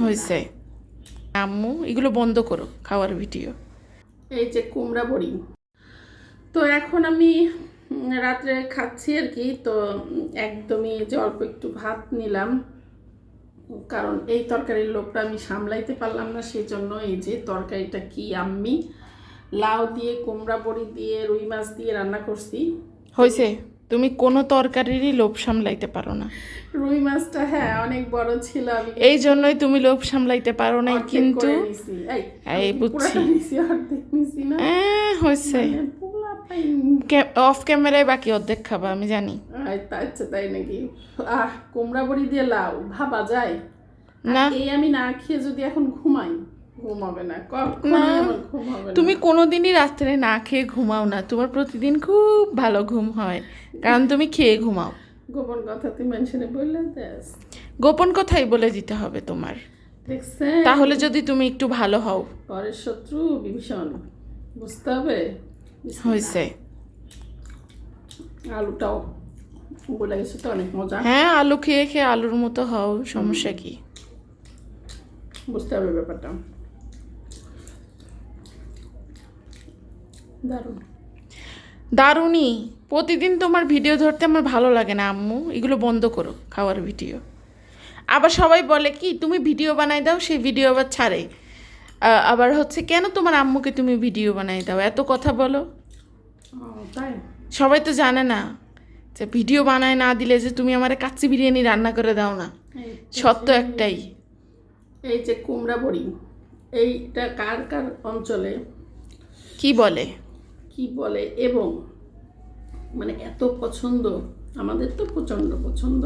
হয়েছে। আম্মু এগুলো বন্ধ করো খাওয়ার ভিডিও। এই যে কুমড়া বড়ি। তো এখন আমি রাত্রে খাচ্ছি আর কি তো একদমই যে অল্প একটু ভাত নিলাম। কারণ এই তরকারির লোকটা আমি সামলাইতে পারলাম না সেই জন্য এই যে তরকারিটা কি আম্মি লাউ দিয়ে কুমড়া বড়ি দিয়ে রুই মাছ দিয়ে রান্না করছি। হয়েছে। তুমি কোনো তরকারিরই লোভ সামলাইতে পারো না। রুই মাছটা হ্যাঁ অনেক বড় ছিল আমি এই জন্যই তুমি লোভ সামলাইতে পারো না কিন্তু। এই, বুঝছি। আহ, হয়েছে। মানে অফ ক্যামেরায় বাকি অর্ধেক খাবা আমি জানি। আচ্ছা তাই নাকি? আহ কুমড়া বড়ি দিয়ে লাউ ভাবা যায়? না। এই আমি না খেয়ে যদি এখন ঘুমাই ঘুম হবে না। তুমি কোনোদিনই রাত্রে না খেয়ে ঘুমাও না তোমার প্রতিদিন খুব ভালো ঘুম হয় কারণ তুমি খেয়ে ঘুমাও। গোপন কথা তুই মানুষের বললে গোপন কথাই বলে দিতে হবে তোমার। তাহলে যদি তুমি একটু ভালো হও। পরের শত্রু বিভীষণ বুঝতে হবে? হয়েছে আলুটাও বলে গেছে তো অনেক মজা। হ্যাঁ আলু খেয়ে খেয়ে আলুর মতো হও সমস্যা কি? বুঝতে হবে ব্যাপারটা। দারুণ। দারুণই। প্রতিদিন তোমার ভিডিও ধরতে আমার ভালো লাগে না আম্মু। এগুলো বন্ধ করো খাওয়ার ভিডিও। আবার সবাই বলে কি তুমি ভিডিও বানাই দাও সেই ভিডিও আবার ছাড়ে। আবার হচ্ছে কেন তোমার আম্মুকে তুমি ভিডিও বানাই দাও? এত কথা বলো। তাই? সবাই তো জানে না যে ভিডিও বানায় না দিলে যে তুমি আমার কাচ্চি বিরিয়ানি রান্না করে দাও না। সত্য একটাই। এই যে কুমড়া বড়ি এইটা কার কার অঞ্চলে? কি বলে? কি বলে? এবং মানে এত পছন্দ আমাদের তো প্রচণ্ড পছন্দ।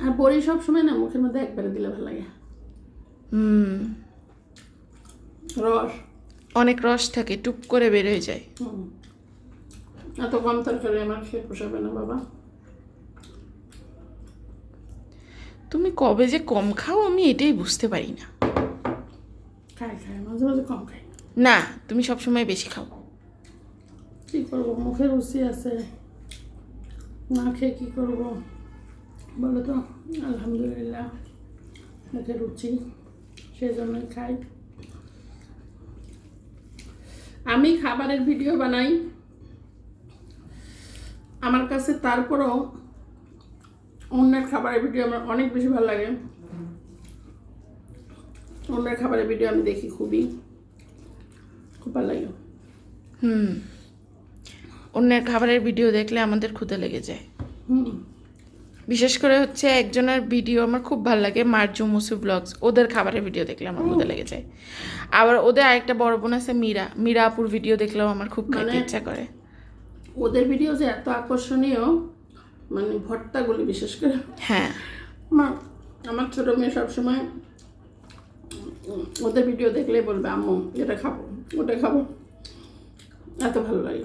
আর বড়ি সবসময় না মুখের মধ্যে একবারে দিলে ভালো লাগে। হুম। রস। অনেক রস থাকে টুপ করে বের হয়ে যায়। এত কম তরকারি আমার খেয়ে পোষাবে না বাবা। তুমি কবে যে কম খাও আমি এটাই বুঝতে পারি না। খাই খাই মাঝে মাঝে কম খাই। না, তুমি সবসময় বেশি খাও। কী করব? মুখে রুচি আছে। না খেয়ে কী করব? বলো তো, আলহামদুলিল্লাহ, মুখে রুচি সেই জন্যই খাই। আমি খাবারের ভিডিও বানাই। আমার কাছে তারপরও অন্যের খাবারের ভিডিও আমার অনেক বেশি ভালো লাগে। অন্যের খাবারের ভিডিও আমি দেখি খুবই। খুব ভালো লাগে হুম। অন্যের খাবারের ভিডিও দেখলে আমাদের ক্ষুদে লেগে যায়। হুম। বিশেষ করে হচ্ছে একজনের ভিডিও আমার খুব ভালো লাগে মার্জু মুসু ব্লগস ওদের খাবারের ভিডিও দেখলে আমার ক্ষুদে লেগে যায়। আবার ওদের আরেকটা বড় বোন আছে মীরা। মীরা আপুর ভিডিও দেখলেও আমার খুব খাইতে মানে- ইচ্ছা করে। ওদের ভিডিও যে এত আকর্ষণীয় মানে ভর্তাগুলি বিশেষ করে। হ্যাঁ। আমার আমার ছোটো মেয়ে সবসময় ওদের ভিডিও দেখলেই বলবে আম্মু এটা খাব। ওটা খাব। এত ভালো লাগে